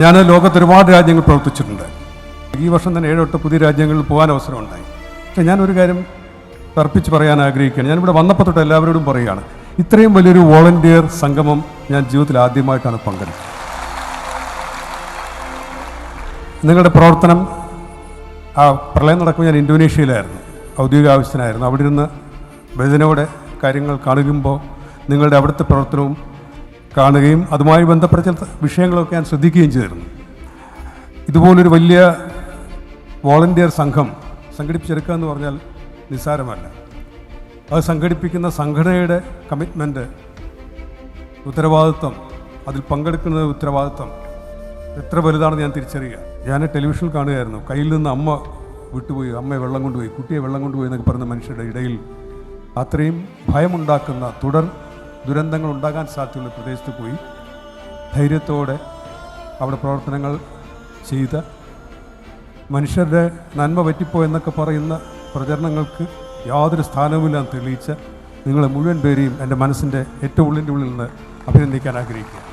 ഞാൻ ലോകത്ത് ഒരുപാട് രാജ്യങ്ങൾ പ്രവർത്തിച്ചിട്ടുണ്ട്. ഈ വർഷം തന്നെ ഏഴെട്ട് പുതിയ രാജ്യങ്ങളിൽ പോകാൻ അവസരമുണ്ടായി. പക്ഷേ ഞാനൊരു കാര്യം തർപ്പിച്ച് പറയാൻ ആഗ്രഹിക്കുകയാണ്. ഞാനിവിടെ വന്നപ്പോൾ തൊട്ട് എല്ലാവരോടും പറയുകയാണ്. ഇത്രയും വലിയൊരു വോളണ്ടിയർ സംഗമം ഞാൻ ജീവിതത്തിൽ ആദ്യമായിട്ടാണ് പങ്കെടുത്തത് നിങ്ങളുടെ പ്രവർത്തനം ആ പ്രളയം നടക്കുമ്പോൾ ഞാൻ ഇന്തോനേഷ്യയിലായിരുന്നു. ഔദ്യോഗിക ആവശ്യത്തിനായിരുന്നു. അവിടെ ഇരുന്ന് വേദനയോടെ കാര്യങ്ങൾ കാണുമ്പോൾ നിങ്ങളുടെ അവിടുത്തെ പ്രവർത്തനവും കാണുകയും അതുമായി ബന്ധപ്പെട്ട ചില വിഷയങ്ങളൊക്കെ ഞാൻ ശ്രദ്ധിക്കുകയും ചെയ്തിരുന്നു. ഇതുപോലൊരു വലിയ വോളണ്ടിയർ സംഘം സംഘടിപ്പിച്ചെടുക്കുക എന്ന് പറഞ്ഞാൽ നിസ്സാരമല്ല. അത് സംഘടിപ്പിക്കുന്ന സംഘടനയുടെ കമ്മിറ്റ്മെന്റ് ഉത്തരവാദിത്വം അതിൽ പങ്കെടുക്കുന്ന ഉത്തരവാദിത്വം എത്ര വലുതാണെന്ന് ഞാൻ തിരിച്ചറിയുക. ഞാൻ ടെലിവിഷനിൽ കാണുകയായിരുന്നു. കയ്യിൽ നിന്ന് അമ്മ വിട്ടുപോയി അമ്മയെ വെള്ളം കൊണ്ടുപോയി കുട്ടിയെ വെള്ളം കൊണ്ടുപോയി എന്നൊക്കെ പറയുന്ന മനുഷ്യരുടെ ഇടയിൽ അത്രയും ഭയമുണ്ടാക്കുന്ന തുടർ ദുരന്തങ്ങൾ ഉണ്ടാകാൻ സാധ്യതയുള്ള പ്രദേശത്ത് പോയി ധൈര്യത്തോടെ അവിടെ പ്രവർത്തനങ്ങൾ ചെയ്ത മനുഷ്യരുടെ നന്മ പറ്റിപ്പോ എന്നൊക്കെ പറയുന്ന പ്രചരണങ്ങൾക്ക് യാതൊരു സ്ഥാനവുമില്ലാന്ന് തെളിയിച്ച നിങ്ങളെ മുഴുവൻ പേരെയും എന്റെ മനസ്സിന്റെ ഏറ്റവും ഉള്ളിന്റെ ഉള്ളിൽ നിന്ന് അഭിനന്ദിക്കാൻ ആഗ്രഹിക്കുക